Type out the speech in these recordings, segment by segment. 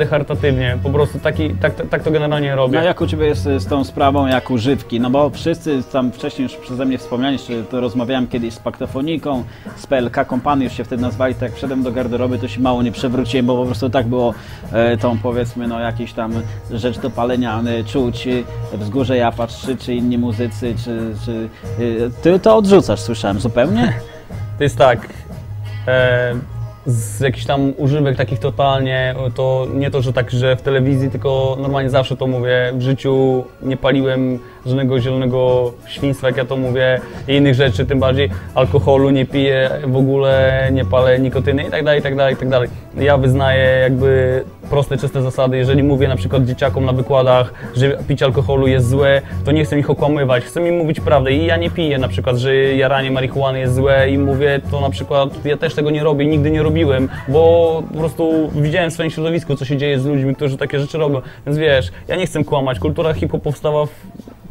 charytatywnie, po prostu taki, tak, tak to generalnie robię. No jak u Ciebie jest z tą sprawą, jak używki? No bo wszyscy tam wcześniej już przeze mnie wspomniani, czy to rozmawiałem kiedyś z Paktofoniką, z PLK Kompany, już się wtedy nazwali, tak jak wszedłem do garderoby, to się mało nie przewróciłem, bo po prostu tak było e, tą powiedzmy, no jakiś tam rzecz do palenia e, czuć, e, wzgórze Japacz, czy inni muzycy, czy, czy e, Ty to odrzucasz, słyszałem, zupełnie? To jest tak, e, z jakichś tam używek takich totalnie, to nie to, że tak, że w telewizji, tylko normalnie zawsze to mówię, w życiu nie paliłem żadnego zielonego świństwa, jak ja to mówię, i innych rzeczy, tym bardziej alkoholu nie piję, w ogóle nie palę nikotyny i tak dalej, i tak dalej, i tak dalej. Ja wyznaję jakby proste, czyste zasady. Jeżeli mówię na przykład dzieciakom na wykładach, że picie alkoholu jest złe, to nie chcę ich okłamywać, chcę im mówić prawdę i ja nie piję na przykład, że jaranie marihuany jest złe i mówię to na przykład, ja też tego nie robię, nigdy nie robiłem, bo po prostu widziałem w swoim środowisku, co się dzieje z ludźmi, którzy takie rzeczy robią, więc wiesz, ja nie chcę kłamać, kultura hip-hop powstała w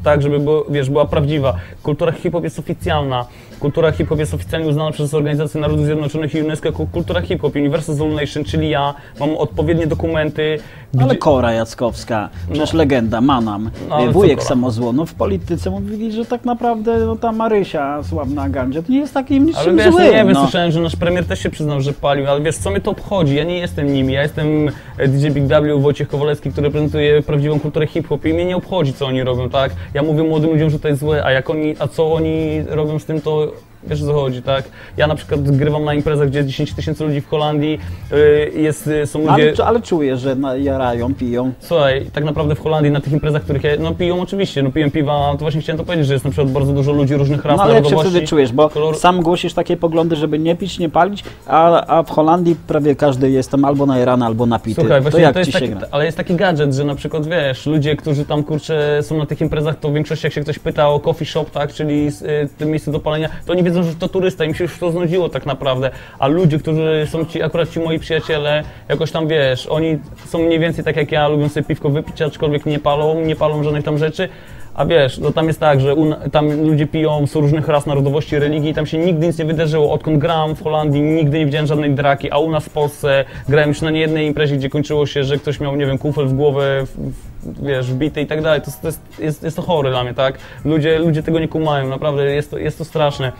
tak, żeby było, wiesz, była prawdziwa. Kultura hip-hop jest oficjalna. Kultura hip-hop jest oficjalnie uznana przez Organizację Narodów Zjednoczonych i UNESCO jako kultura hip-hop. Universal Nation, czyli ja, mam odpowiednie dokumenty. Ale gdzie- Kora Jackowska, przecież legenda, Manam, No, ale co wujek Kora? samozło, no w polityce mówili, że tak naprawdę no, ta Marysia sławna Gandzia to nie jest takim niczym Ale wiesz, no złym. nie wiem, no. słyszałem, że nasz premier też się przyznał, że palił, ale wiesz, co mnie to obchodzi? Ja nie jestem nimi, ja jestem e, DJ Big W, Wojciech Kowalewski, który prezentuje prawdziwą kulturę hip-hop i mnie nie obchodzi, co oni robią, tak? Ja mówię młodym ludziom, że to jest złe, a jak oni, a co oni robią z tym, to Lord wiesz o co chodzi, tak? Ja na przykład grywam na imprezach, gdzie jest 10 tysięcy ludzi w Holandii, y, jest, y, są ludzie... ale, ale czuję, że jarają, piją. Słuchaj, tak naprawdę w Holandii na tych imprezach, których ja, no piją oczywiście, no piją piwa, to właśnie chciałem to powiedzieć, że jest na przykład bardzo dużo ludzi różnych ras, No ale jak się wtedy czujesz, bo kolor- sam głosisz takie poglądy, żeby nie pić, nie palić, a, a w Holandii prawie każdy jest tam albo najarany, albo napity. Słuchaj, to właśnie jak to jest taki, ale jest taki gadżet, że na przykład wiesz, ludzie, którzy tam kurczę są na tych imprezach, to w większości jak się ktoś pyta o coffee shop, tak, czyli y, tym miejscu do palenia, to oni wiedzą, że to turysta, im się już to znudziło tak naprawdę. A ludzie, którzy są ci, akurat ci moi przyjaciele, jakoś tam wiesz, oni są mniej więcej tak jak ja, lubią sobie piwko wypić, aczkolwiek nie palą, nie palą żadnych tam rzeczy. A wiesz, no tam jest tak, że tam ludzie piją, są różnych ras, narodowości, religii i tam się nigdy nic nie wydarzyło. Odkąd grałem w Holandii, nigdy nie widziałem żadnej draki, a u nas w Polsce grałem już na niejednej imprezie, gdzie kończyło się, że ktoś miał, nie wiem, kufel w głowę, w, w, wiesz, wbity i tak dalej. To, to jest, jest, jest to chore dla mnie, tak? Ludzie, ludzie tego nie kumają, naprawdę jest to, jest to straszne.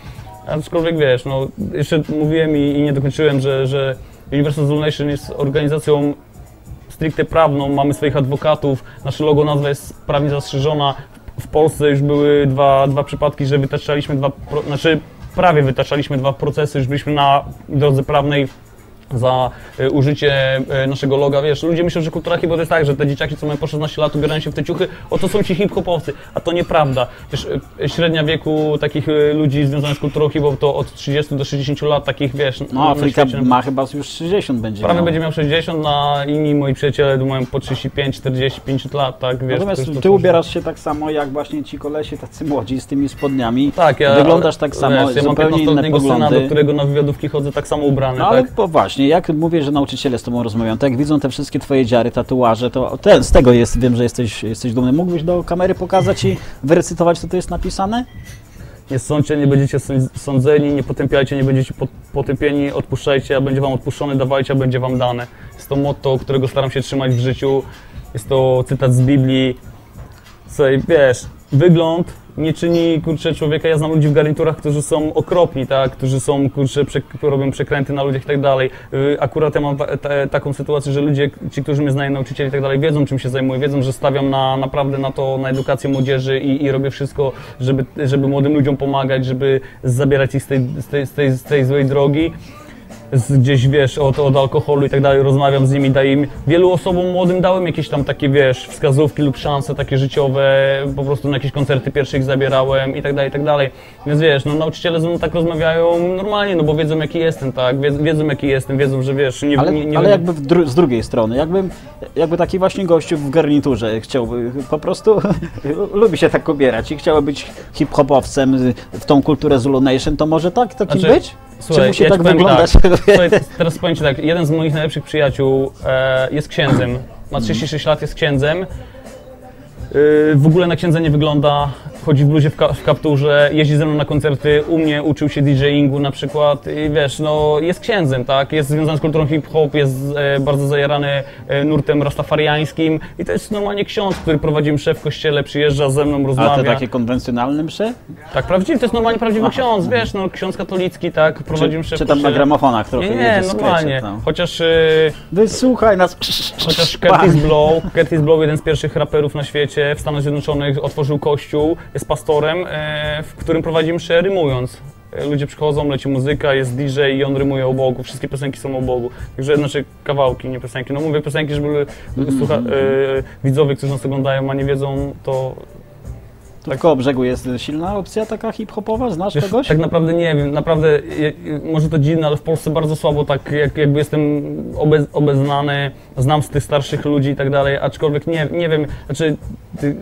Aczkolwiek wiesz, no, jeszcze mówiłem i, i nie dokończyłem, że, że Universal Soul Nation jest organizacją stricte prawną, mamy swoich adwokatów, nasze logo nazwa jest prawnie zastrzeżona. W Polsce już były dwa, dwa przypadki, że wytaczaliśmy dwa, znaczy prawie wytaczaliśmy dwa procesy, już byliśmy na drodze prawnej za y, użycie y, naszego loga, wiesz, ludzie myślą, że kultura hip-hop to jest tak, że te dzieciaki, co mają po 16 lat, ubierają się w te ciuchy, oto są ci hip-hopowcy, a to nieprawda. Wiesz, y, średnia wieku takich ludzi związanych z kulturą hip-hop to od 30 do 60 lat, takich, wiesz, No na Afryka świecie, ma chyba już 60 będzie Prawie miała. będzie miał 60, a inni moi przyjaciele mają po 35, 40, 50 lat, tak? Wiesz, to Natomiast to, ty co- ubierasz się tak samo jak właśnie ci kolesi, tacy młodzi z tymi spodniami. Tak, ja, Wyglądasz tak samo, wiesz, ja mam zupełnie inne 15-letniego syna, do którego na wywiadówki chodzę tak samo ubrany, No ale tak? bo właśnie, jak mówię, że nauczyciele z tobą rozmawiają, to jak widzą te wszystkie twoje dziary, tatuaże, to te, z tego jest, wiem, że jesteś, jesteś dumny. Mógłbyś do kamery pokazać i wyrecytować, co tu jest napisane? Nie sądźcie, nie będziecie sądz- sądzeni, nie potępiajcie, nie będziecie pot- potępieni, odpuszczajcie, a będzie wam odpuszczone, dawajcie, a będzie wam dane. Jest to motto, którego staram się trzymać w życiu. Jest to cytat z Biblii. Słuchaj, wiesz, wygląd nie czyni, kurczę, człowieka. Ja znam ludzi w garniturach, którzy są okropni, tak? Którzy są, kurczę, przek- robią przekręty na ludziach i tak dalej. Y, Akurat ja mam ta, ta, taką sytuację, że ludzie, ci, którzy mnie znają, nauczyciele i tak dalej, wiedzą, czym się zajmuję, wiedzą, że stawiam na, naprawdę na to, na edukację młodzieży i, i robię wszystko, żeby, żeby młodym ludziom pomagać, żeby zabierać ich z tej, z tej, z tej, z tej złej drogi z, gdzieś, wiesz, od, od alkoholu i tak dalej, rozmawiam z nimi, daję im, wielu osobom młodym dałem jakieś tam takie, wiesz, wskazówki lub szanse takie życiowe, po prostu na jakieś koncerty pierwsze ich zabierałem i tak dalej, i tak dalej. Więc wiesz, no nauczyciele ze mną tak rozmawiają normalnie, no bo wiedzą jaki jestem, tak, Wied, wiedzą jaki jestem, wiedzą, że wiesz, nie, Ale, nie, nie ale jakby dru- z drugiej strony, jakby, jakby taki właśnie gościu w garniturze chciałby po prostu, lubi się tak ubierać i chciałby być hip-hopowcem w tą kulturę Zulu Nation, to może tak takim Znaczy, być? Słuchaj, Czy musi ja tak ci powiem wyglądać? Słuchaj, teraz powiem Ci tak, jeden z moich najlepszych przyjaciół e, jest księdzem, ma 36 lat, jest księdzem. E, w ogóle na księdza nie wygląda, chodzi w bluzie w, ka- w kapturze, jeździ ze mną na koncerty, u mnie uczył się DJingu na przykład i wiesz, no jest księdzem, tak, jest związany z kulturą hip-hop, jest e, bardzo zajarany e, nurtem rastafariańskim i to jest normalnie ksiądz, który prowadzi mszę w kościele, przyjeżdża ze mną, A rozmawia. te takie konwencjonalne mszy? Tak, prawdziwy, to jest normalnie prawdziwy ksiądz, wiesz, no ksiądz katolicki, tak, prowadzi mszę Czy, czy tam na gramofonach trochę Nie, nie, normalnie, no. chociaż... E, Wysłuchaj nas. Chociaż Curtis Blow, Curtis Blow, jeden z pierwszych raperów na świecie w Stanach Zjednoczonych, otworzył kościół, jest pastorem, e, w którym prowadzi mszę rymując. E, Ludzie przychodzą, leci muzyka, jest DJ i on rymuje o Bogu. Wszystkie piosenki są o Bogu. Także znaczy kawałki, nie piosenki. No mówię piosenki, żeby słucha, e, widzowie, którzy nas oglądają, a nie wiedzą, to Tu w koło brzegu jest silna opcja taka hip-hopowa? Znasz Wiesz, kogoś? Tak naprawdę nie wiem, naprawdę może to dziwne, ale w Polsce bardzo słabo tak jak, jakby jestem obe, obeznany, znam z tych starszych ludzi i tak dalej, aczkolwiek nie, nie wiem, znaczy ty,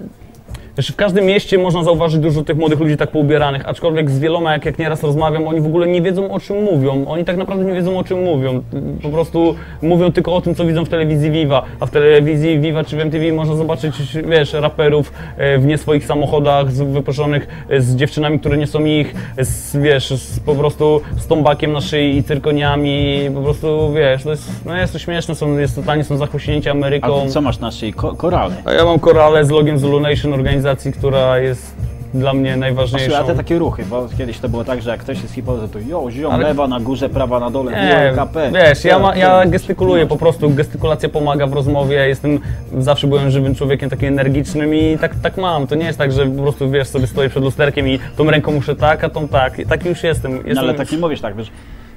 wiesz, w każdym mieście można zauważyć dużo tych młodych ludzi tak poubieranych, aczkolwiek z wieloma jak, jak nieraz rozmawiam, oni w ogóle nie wiedzą o czym mówią, oni tak naprawdę nie wiedzą o czym mówią, po prostu mówią tylko o tym, co widzą w telewizji Viva, a w telewizji Viva czy w MTV można zobaczyć, wiesz, raperów e, w nie swoich samochodach, z, wypożyczonych e, z dziewczynami, które nie są ich, z, wiesz, z, po prostu z tombakiem na szyi i cyrkoniami, po prostu, wiesz, to jest, no jest to śmieszne, są, jest totalnie, są zachłyśnięci A Ameryką. ty co masz na szyi? Ko korale. A ja mam korale z logiem Zulu Nation, organizacji, która jest dla mnie Słuchaj, najważniejszą. a te takie ruchy, bo kiedyś to było tak, że jak ktoś jest hip-hopem, to jo, ziom, Ale- lewa na górze, prawa na dole, Nie, WLKP. wiesz, ja, ma, ja gestykuluję po prostu, gestykulacja pomaga w rozmowie, jestem, zawsze byłem żywym człowiekiem, takim energicznym i tak, tak mam, to nie jest tak, że po prostu, wiesz, sobie stoję przed lusterkiem i tą ręką muszę tak, a tą tak, taki już jestem. jestem No ale tak nie mówisz tak, wiesz,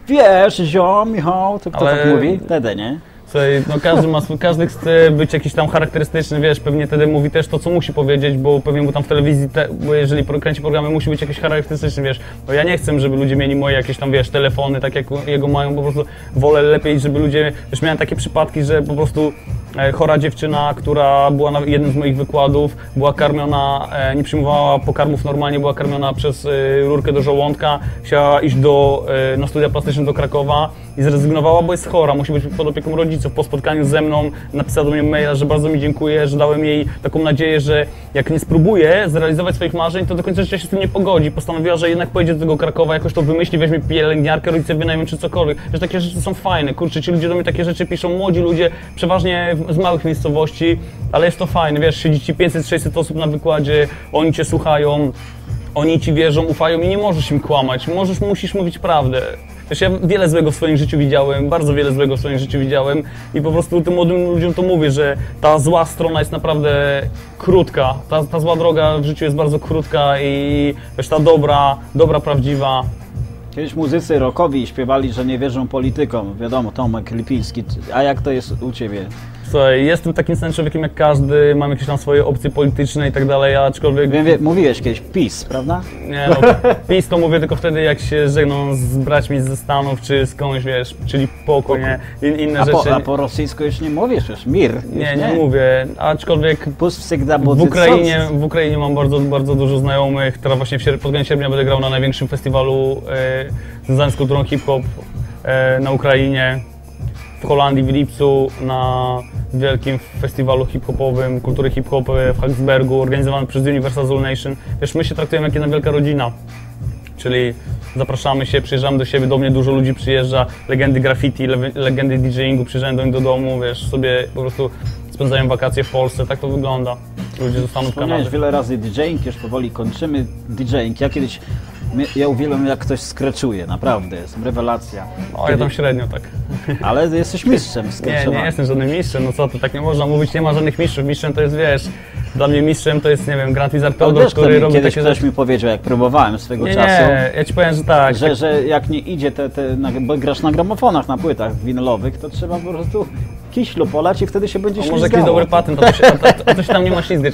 wiesz, ziom, Michał, to kto Ale- tak mówi? Wtedy, nie? No każdy, ma, swój- każdy chce być jakiś tam charakterystyczny, wiesz, pewnie wtedy mówi też to, co musi powiedzieć, bo pewnie mu tam w telewizji, te, bo jeżeli kręci programy, musi być jakiś charakterystyczny, wiesz. No ja nie chcę, żeby ludzie mieli moje jakieś tam, wiesz, telefony, tak jak jego mają, po prostu wolę lepiej, żeby ludzie, wiesz, miałem takie przypadki, że po prostu chora dziewczyna, która była na jednym z moich wykładów, była karmiona, e, nie przyjmowała pokarmów normalnie, była karmiona przez e, rurkę do żołądka, chciała iść do, e, na studia plastyczne do Krakowa i zrezygnowała, bo jest chora, musi być pod opieką rodziców. Po spotkaniu ze mną napisała do mnie maila, że bardzo mi dziękuję, że dałem jej taką nadzieję, że jak nie spróbuje zrealizować swoich marzeń, to do końca życia się z tym nie pogodzi. Postanowiła, że jednak pojedzie do tego Krakowa, jakoś to wymyśli, weźmie pielęgniarkę, rodzice wynajmą czy cokolwiek. Że takie rzeczy są fajne. Kurczę, ci ludzie do mnie takie rzeczy piszą, młodzi ludzie, przeważnie w- z małych miejscowości, ale jest to fajne, wiesz, siedzi ci 500-600 osób na wykładzie, oni cię słuchają, oni ci wierzą, ufają i nie możesz im kłamać. Możesz, musisz mówić prawdę. Wiesz, ja wiele złego w swoim życiu widziałem, bardzo wiele złego w swoim życiu widziałem i po prostu tym młodym ludziom to mówię, że ta zła strona jest naprawdę krótka. Ta, ta zła droga w życiu jest bardzo krótka i wiesz, ta dobra, dobra, prawdziwa. Kiedyś muzycy rockowi śpiewali, że nie wierzą politykom. Wiadomo, Tomek Lipiński. A jak to jest u Ciebie? Słuchaj, jestem takim samym człowiekiem jak każdy, mam jakieś tam swoje opcje polityczne i tak dalej, aczkolwiek... Wiem, wie, mówiłeś kiedyś PiS, prawda? Nie no, PiS to mówię tylko wtedy, jak się żegną z braćmi ze Stanów czy skądś, wiesz, czyli pokój, nie? In, inne a po, rzeczy. A po rosyjsku już nie mówisz, już mir. Już nie, nie, nie, mówię, aczkolwiek w Ukrainie, w Ukrainie mam bardzo, bardzo dużo znajomych, która właśnie pod koniec sierpnia będę grał na największym festiwalu e, związanym z kulturą hip-hop e, na Ukrainie, w Holandii, w Lipcu, na wielkim festiwalu hip-hopowym, kultury hip-hop w Hagsbergu, organizowany przez Universal Soul Nation. Wiesz, my się traktujemy jak jedna wielka rodzina. Czyli zapraszamy się, przyjeżdżamy do siebie, do mnie dużo ludzi przyjeżdża, legendy graffiti, le legendy DJingu przyjeżdżają do nich do domu, wiesz, sobie po prostu spędzają wakacje w Polsce, tak to wygląda. Ludzie zostaną w Kanadzie. wiele razy DJing, już powoli kończymy DJing. Ja kiedyś, mnie- ja uwielbiam jak ktoś skreczuje, naprawdę, jest rewelacja. O, ja tam średnio tak. Ale jesteś mistrzem Nie, skreczowania. nie jestem żadnym mistrzem, no co ty, tak nie można mówić, nie ma żadnych mistrzów. Mistrzem to jest, wiesz, dla mnie mistrzem to jest, nie wiem, Grand Wizard który robi kiedyś takie ktoś rzeczy. mi powiedział, jak próbowałem swego Nie, czasu, nie, ja ci powiem, że tak. że, że jak nie idzie, te, te, na, bo grasz na gramofonach, na płytach winylowych, to trzeba po prostu kiślu polać i wtedy się będzie ślizgało. może jakiś dobry patent, a to się, a, a to się tam nie ma ślizgać.